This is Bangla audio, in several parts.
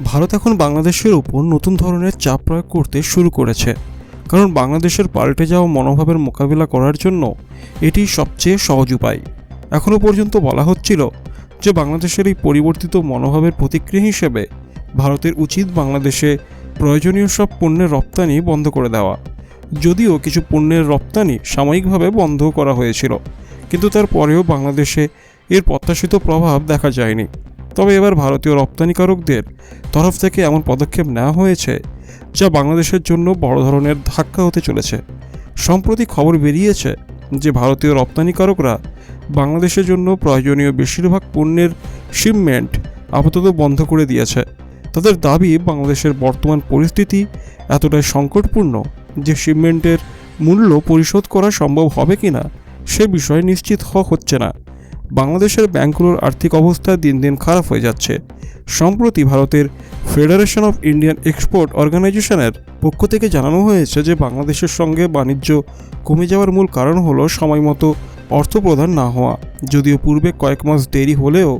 ভারত এখন বাংলাদেশের উপর নতুন ধরনের চাপ প্রয়োগ করতে শুরু করেছে। কারণ বাংলাদেশের পাল্টে যাওয়া মনোভাবের মোকাবিলা করার জন্য এটি সবচেয়ে সহজ উপায়। এখনও পর্যন্ত বলা হচ্ছিল যে বাংলাদেশের এই পরিবর্তিত মনোভাবের প্রতিক্রিয়া হিসেবে ভারতের উচিত বাংলাদেশে প্রয়োজনীয় সব পণ্যের রপ্তানি বন্ধ করে দেওয়া। যদিও কিছু পণ্যের রপ্তানি সাময়িকভাবে বন্ধ করা হয়েছিল, কিন্তু তারপরেও বাংলাদেশে এর প্রত্যাশিত প্রভাব দেখা যায়নি। তবে এবার ভারতীয় রপ্তানিকারকদের তরফ থেকে এমন পদক্ষেপ নেওয়া হয়েছে যা বাংলাদেশের জন্য বড় ধরনের ধাক্কা হতে চলেছে। সম্প্রতি খবর বেরিয়েছে যে ভারতীয় রপ্তানিকারকরা বাংলাদেশের জন্য প্রয়োজনীয় বেশিরভাগ পণ্যের শিপমেন্ট আপাতত বন্ধ করে দিয়েছে। তাদের দাবি, বাংলাদেশের বর্তমান পরিস্থিতি এতটাই সংকটপূর্ণ যে শিপমেন্টের মূল্য পরিশোধ করা সম্ভব হবে কিনা সে বিষয়ে নিশ্চিত হওয়া হচ্ছে না। বাংলাদেশের ব্যাংকগুলোর আর্থিক অবস্থা দিন দিন খারাপ হয়ে যাচ্ছে। সম্প্রতি ভারতের ফেডারেশন অফ ইন্ডিয়ান এক্সপোর্ট অর্গানাইজেশনের পক্ষ থেকে জানানো হয়েছে যে, বাংলাদেশের সঙ্গে বাণিজ্য কমে যাওয়ার মূল কারণ হলো সময়মতো অর্থ প্রদান না হওয়া। যদিও পূর্বে কয়েক মাস দেরি হলেও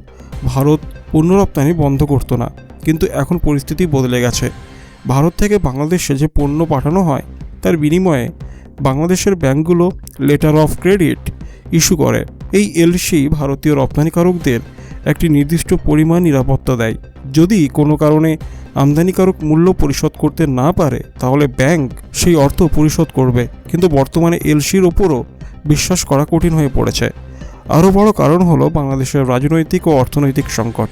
ভারত পণ্য রপ্তানি বন্ধ করতো না, কিন্তু এখন পরিস্থিতি বদলে গেছে। ভারত থেকে বাংলাদেশে যে পণ্য পাঠানো হয়, তার বিনিময়ে বাংলাদেশের ব্যাংকগুলো লেটার অফ ক্রেডিট ইস্যু করে। এই এলসি ভারতীয় রপ্তানিকারকদের একটি নির্দিষ্ট পরিমাণ নিরাপত্তা দেয়। যদি কোনো কারণে আমদানিকারক মূল্য পরিশোধ করতে না পারে, তাহলে ব্যাংক সেই অর্থ পরিশোধ করবে। কিন্তু বর্তমানে এলসির ওপরও বিশ্বাস করা কঠিন হয়ে পড়েছে। আরও বড় কারণ হলো বাংলাদেশের রাজনৈতিক ও অর্থনৈতিক সংকট।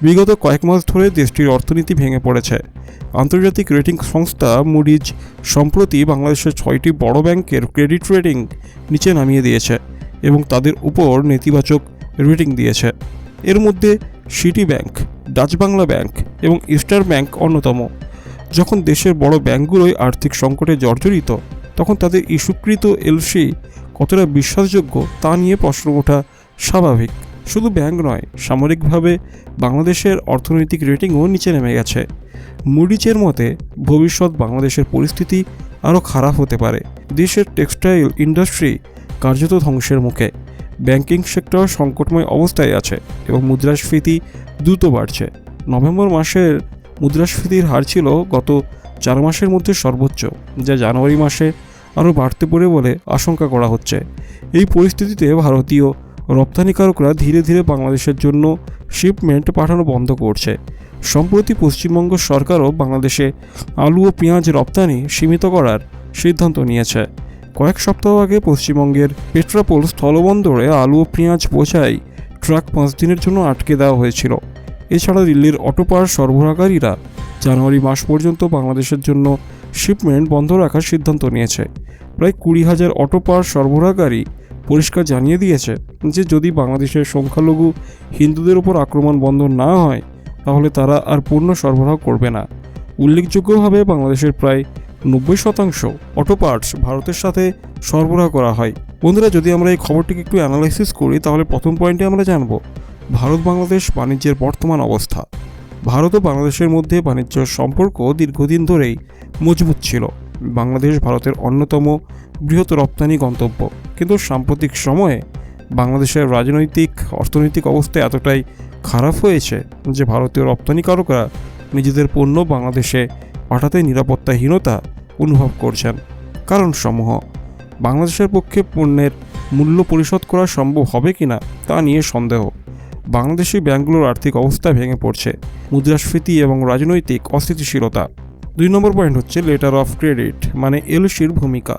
বিগত কয়েক মাস ধরে দেশটির অর্থনীতি ভেঙে পড়েছে। আন্তর্জাতিক রেটিং সংস্থা মুডিজ সম্প্রতি বাংলাদেশের ছয়টি বড় ব্যাংকের ক্রেডিট রেটিং নিচে নামিয়ে দিয়েছে। এবং তাদের উপর নেতিবাচক রেটিং দিয়েছে। এর মধ্যে City Bank Dutch Bangla Bank এবং ইস্টার ব্যাংক অন্যতম। যখন দেশের বড় ব্যাংকগুলোই আর্থিক সংকটে জর্জরিত, তখন তাদের ইস্যুকৃত এলসি কতটা বিশ্বাসযোগ্য তা নিয়ে প্রশ্ন ওঠা স্বাভাবিক। শুধু ব্যাংক নয়, সামরিকভাবে বাংলাদেশের অর্থনৈতিক রেটিংও নিচে নেমে গেছে। মুডিচের মতে, ভবিষ্যৎ বাংলাদেশের পরিস্থিতি আরও খারাপ হতে পারে। দেশের টেক্সটাইল ইন্ডাস্ট্রি কার্যত ধ্বংসের মুখে। ব্যাংকিং সেক্টর সংকটময় অবস্থায় আছে এবং মুদ্রাস্ফীতি দ্রুত বাড়ছে। নভেম্বর মাসের মুদ্রাস্ফীতির হার ছিল গত চার মাসের মধ্যে সর্বোচ্চ, যা জানুয়ারি মাসে আরও বাড়তে পারে বলে আশঙ্কা করা হচ্ছে। এই পরিস্থিতিতে ভারতীয় রপ্তানিকারকরা ধীরে ধীরে বাংলাদেশের জন্য শিপমেন্ট পাঠানো বন্ধ করছে। সম্প্রতি পশ্চিমবঙ্গ সরকারও বাংলাদেশে আলু ও পেঁয়াজ রপ্তানি সীমিত করার সিদ্ধান্ত নিয়েছে। কয়েক সপ্তাহ আগে পশ্চিমবঙ্গের পেট্রাপোল স্থলবন্দরে আলু ও পেঁয়াজ বোঝাই ট্রাক পাঁচ দিনের জন্য আটকে দেওয়া হয়েছিল। এছাড়া দিল্লির অটোপার সরবরাহকারীরা জানুয়ারি মাস পর্যন্ত বাংলাদেশের জন্য শিপমেন্ট বন্ধ রাখার সিদ্ধান্ত নিয়েছে। প্রায় কুড়ি হাজার অটোপার সরবরাহকারী পরিষ্কার জানিয়ে দিয়েছে যে, যদি বাংলাদেশের সংখ্যালঘু হিন্দুদের ওপর আক্রমণ বন্ধ না হয়, তাহলে তারা আর পণ্য সরবরাহ করবে না। উল্লেখযোগ্যভাবে বাংলাদেশের প্রায় নব্বই শতাংশ অটো পার্টস ভারতের সাথে সরবরাহ করা হয়। বন্ধুরা, যদি আমরা এই খবরটিকে একটু অ্যানালাইসিস করি, তাহলে প্রথম পয়েন্টে আমরা জানব ভারত বাংলাদেশ বাণিজ্যের বর্তমান অবস্থা। ভারত ও বাংলাদেশের মধ্যে বাণিজ্য সম্পর্ক দীর্ঘদিন ধরেই মজবুত ছিল। বাংলাদেশ ভারতের অন্যতম বৃহৎ রপ্তানি গন্তব্য। কিন্তু সাম্প্রতিক সময়ে বাংলাদেশের রাজনৈতিক, অর্থনৈতিক অবস্থা এতটাই খারাপ হয়েছে যে ভারতীয় রপ্তানিকারকরা নিজেদের পণ্য বাংলাদেশে পাঠাতে নিরাপত্তাহীনতা অনুভব করছেন। কারণসমূহ। বাংলাদেশের পক্ষে পণ্যের মূল্য পরিশোধ করা সম্ভব হবে কিনা তা নিয়ে সন্দেহ। বাংলাদেশি ব্যাংকগুলোর আর্থিক অবস্থা ভেঙে পড়ছে। মুদ্রাস্ফীতি এবং রাজনৈতিক অস্থিতিশীলতা। দুই নম্বর পয়েন্ট হচ্ছে লেটার অফ ক্রেডিট মানে এলসির ভূমিকা।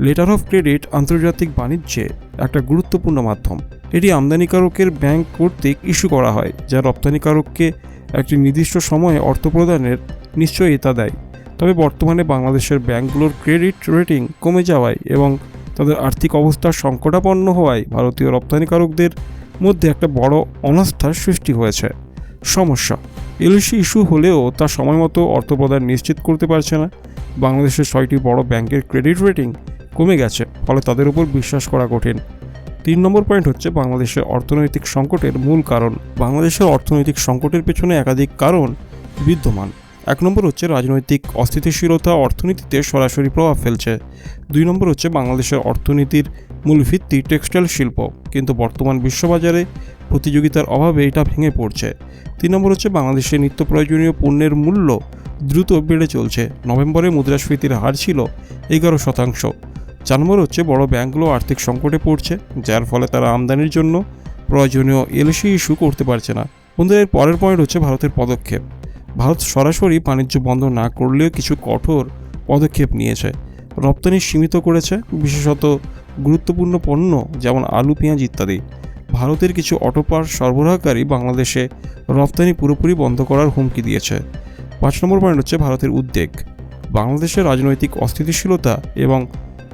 লেটার অফ ক্রেডিট আন্তর্জাতিক বাণিজ্যে একটা গুরুত্বপূর্ণ মাধ্যম। এটি আমদানিকারকের ব্যাংক কর্তৃক ইস্যু করা হয়, যা রপ্তানিকারককে একটি নির্দিষ্ট সময়ে অর্থ প্রদানের নিশ্চয়তা দেয়। তবে বর্তমানে বাংলাদেশের ব্যাংকগুলোর ক্রেডিট রেটিং কমে যাওয়ায় এবং তাদের আর্থিক অবস্থা সংকটাপন্ন হওয়ায় ভারতীয় রপ্তানিকারকদের মধ্যে একটা বড় অনাস্থার সৃষ্টি হয়েছে। সমস্যা। এলসি ইস্যু হলেও তা সময়মতো অর্থ প্রদান নিশ্চিত করতে পারছে না। বাংলাদেশের ছয়টি বড় ব্যাংকের ক্রেডিট রেটিং কমে গেছে, ফলে তাদের উপর বিশ্বাস করা কঠিন। তিন নম্বর পয়েন্ট হচ্ছে বাংলাদেশের অর্থনৈতিক সংকটের মূল কারণ। বাংলাদেশের অর্থনৈতিক সংকটের পেছনে একাধিক কারণ বিদ্যমান। এক নম্বর হচ্ছে রাজনৈতিক অস্থিতিশীলতা অর্থনীতিতে সরাসরি প্রভাব ফেলছে। দুই নম্বর হচ্ছে বাংলাদেশের অর্থনীতির মূলভিত্তি টেক্সটাইল শিল্প, কিন্তু বর্তমান বিশ্ববাজারে প্রতিযোগিতার অভাবে এটা ভেঙে পড়ছে। তিন নম্বর হচ্ছে বাংলাদেশে নিত্য প্রয়োজনীয় পণ্যের মূল্য দ্রুত বেড়ে চলছে। নভেম্বরে মুদ্রাস্ফীতির হার ছিল এগারো শতাংশ। চার নম্বর হচ্ছে বড় ব্যাংকগুলো আর্থিক সংকটে পড়ছে, যার ফলে তারা আমদানির জন্য প্রয়োজনীয় এলসি ইস্যু করতে পারছে না। বন্ধুরা, এর পরের পয়েন্ট হচ্ছে ভারতের পদক্ষেপ। ভারত সরাসরি বাণিজ্য বন্ধ না করলেও কিছু কঠোর পদক্ষেপ নিয়েছে। রপ্তানি সীমিত করেছে, বিশেষত গুরুত্বপূর্ণ পণ্য যেমন আলু, পেঁয়াজ ইত্যাদি। ভারতের কিছু অটোপার সরবরাহকারী বাংলাদেশে রপ্তানি পুরোপুরি বন্ধ করার হুমকি দিয়েছে। পাঁচ নম্বর পয়েন্ট হচ্ছে ভারতের উদ্বেগ। বাংলাদেশের রাজনৈতিক অস্থিতিশীলতা এবং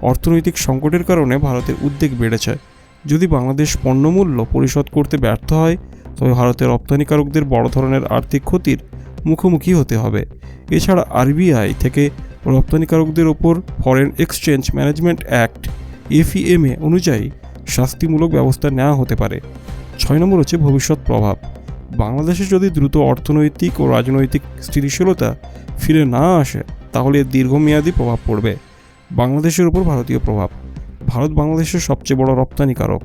অর্থনৈতিক সংকটের কারণে ভারতের উদ্বেগ বেড়েছে। যদি বাংলাদেশ পণ্যমূল্য পরিশোধ করতে ব্যর্থ হয়, তবে ভারতের রপ্তানিকারকদের বড় ধরনের আর্থিক ক্ষতির মুখোমুখি হতে হবে। এছাড়া আরবিআই থেকে রপ্তানিকারকদের ওপর foreign exchange management act FEMA অনুযায়ী শাস্তিমূলক ব্যবস্থা নেওয়া হতে পারে। ছয় নম্বর হচ্ছে ভবিষ্যৎ প্রভাব। বাংলাদেশে যদি দ্রুত অর্থনৈতিক ও রাজনৈতিক স্থিতিশীলতা ফিরে না আসে, তাহলে দীর্ঘমেয়াদী প্রভাব পড়বে। বাংলাদেশের উপর ভারতীয় প্রভাব। ভারত বাংলাদেশের সবচেয়ে বড় রপ্তানিকারক।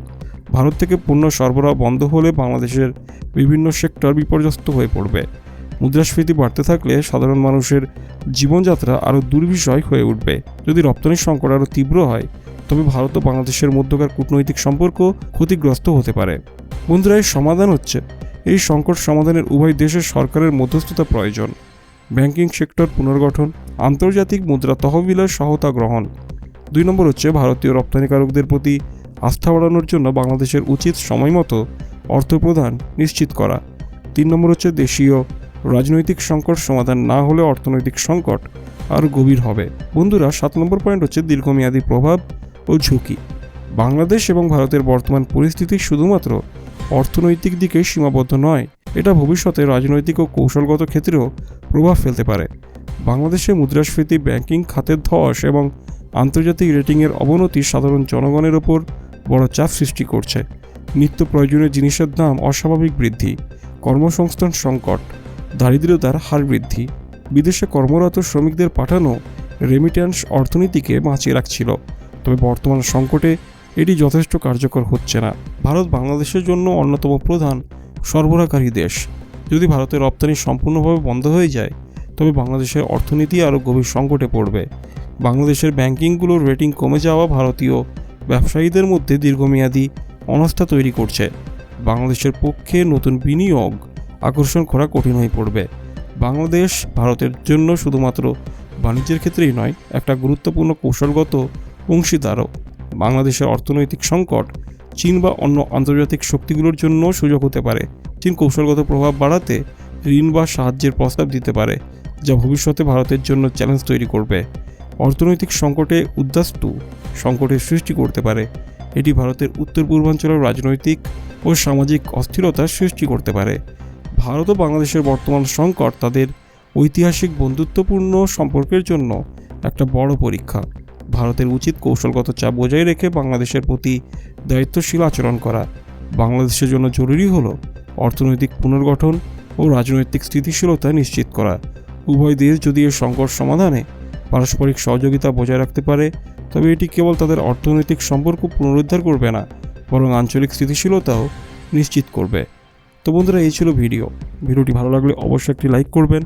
ভারত থেকে পণ্য সরবরাহ বন্ধ হলে বাংলাদেশের বিভিন্ন সেক্টর বিপর্যস্ত হয়ে পড়বে। মুদ্রাস্ফীতি বাড়তে থাকলে সাধারণ মানুষের জীবনযাত্রা আরও দুর্বিষয় হয়ে উঠবে। যদি রপ্তানির সংকট আরও তীব্র হয়, তবে ভারত ও বাংলাদেশের মধ্যকার কূটনৈতিক সম্পর্ক ক্ষতিগ্রস্ত হতে পারে। বন্ধুরা এর সমাধান হচ্ছে, এই সংকট সমাধানের উভয় দেশের সরকারের মধ্যস্থতা প্রয়োজন। ব্যাংকিং সেক্টর পুনর্গঠন, আন্তর্জাতিক মুদ্রা তহবিলের সহায়তা গ্রহণ। দুই নম্বর হচ্ছে, ভারতীয় রপ্তানিকারকদের প্রতি আস্থা বাড়ানোর জন্য বাংলাদেশের উচিত সময়মতো অর্থ প্রদান নিশ্চিত করা। তিন নম্বর হচ্ছে, দেশীয় রাজনৈতিক সংকট সমাধান না হলে অর্থনৈতিক সংকট আরও গভীর হবে। বন্ধুরা, সাত নম্বর পয়েন্ট হচ্ছে দীর্ঘমেয়াদী প্রভাব ও ঝুঁকি। বাংলাদেশ এবং ভারতের বর্তমান পরিস্থিতি শুধুমাত্র অর্থনৈতিক দিকে সীমাবদ্ধ নয়, এটা ভবিষ্যতে রাজনৈতিক ও কৌশলগত ক্ষেত্রেও প্রভাব ফেলতে পারে। বাংলাদেশে মুদ্রাস্ফীতি, ব্যাংকিং, খাতের ধস এবং আন্তর্জাতিক রেটিংয়ের অবনতি সাধারণ জনগণের ওপর বড় চাপ সৃষ্টি করছে। নিত্য প্রয়োজনীয় জিনিসের দাম অস্বাভাবিক বৃদ্ধি, কর্মসংস্থান সংকট দারিদ্রতার হার বৃদ্ধি, বিদেশে কর্মরত শ্রমিকদের পাঠানো রেমিট্যান্স অর্থনীতিকে বাঁচিয়ে রাখছিল। তবে বর্তমান সংকটে এটি যথেষ্ট কার্যকর হচ্ছে না। ভারত বাংলাদেশের জন্য অন্যতম প্রধান সরবরাহকারী দেশ। যদি ভারতের রপ্তানি সম্পূর্ণভাবে বন্ধ হয়ে যায়, তবে বাংলাদেশের অর্থনীতি আরও গভীর সংকটে পড়বে। বাংলাদেশের ব্যাংকিংগুলোর রেটিং কমে যাওয়া ভারতীয় ব্যবসায়ীদের মধ্যে দীর্ঘমেয়াদী অনাস্থা তৈরি করছে। বাংলাদেশের পক্ষে নতুন বিনিয়োগ আকর্ষণ করা কঠিন হয়ে পড়বে। বাংলাদেশ ভারতের জন্য শুধুমাত্র বাণিজ্যের ক্ষেত্রেই নয়, একটা গুরুত্বপূর্ণ কৌশলগত অংশীদারও। বাংলাদেশের অর্থনৈতিক সংকট, চীন বা অন্য আন্তর্জাতিক শক্তিগুলোর জন্য সুযোগ হতে পারে। চীন কৌশলগত প্রভাব বাড়াতে ঋণ বা সাহায্যের প্রস্তাব দিতে পারে, যা ভবিষ্যতে ভারতের জন্য চ্যালেঞ্জ তৈরি করবে। অর্থনৈতিক সংকটে উদ্বাস্তু সংকটের সৃষ্টি করতে পারে। এটি ভারতের উত্তর পূর্বাঞ্চলের রাজনৈতিক ও সামাজিক অস্থিরতার সৃষ্টি করতে পারে। ভারত ও বাংলাদেশের বর্তমান সংকট তাদের ঐতিহাসিক বন্ধুত্বপূর্ণ সম্পর্কের জন্য একটা বড় পরীক্ষা। ভারতের উচিত কৌশলগত চাপ বজায় রেখে বাংলাদেশের প্রতি দায়িত্বশীল আচরণ করা। বাংলাদেশের জন্য জরুরি হলো অর্থনৈতিক পুনর্গঠন ও রাজনৈতিক স্থিতিশীলতা নিশ্চিত করা। উভয় দেশ যদি এর সংকট সমাধানে পারস্পরিক সহযোগিতা বজায় রাখতে পারে, তবে এটি কেবল তাদের অর্থনৈতিক সম্পর্ক পুনরুদ্ধার করবে না, বরং আঞ্চলিক স্থিতিশীলতাও নিশ্চিত করবে। তো বন্ধুরা, এই ছিল ভিডিও। ভিডিওটি ভালো লাগলে অবশ্যই একটি লাইক করবেন।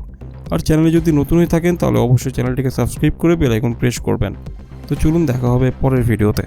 আর চ্যানেলে যদি নতুন হয়ে থাকেন, তাহলে অবশ্যই চ্যানেলটিকে সাবস্ক্রাইব করে বেল আইকন প্রেস করবেন। তো চলুন দেখা হবে পরের ভিডিওতে।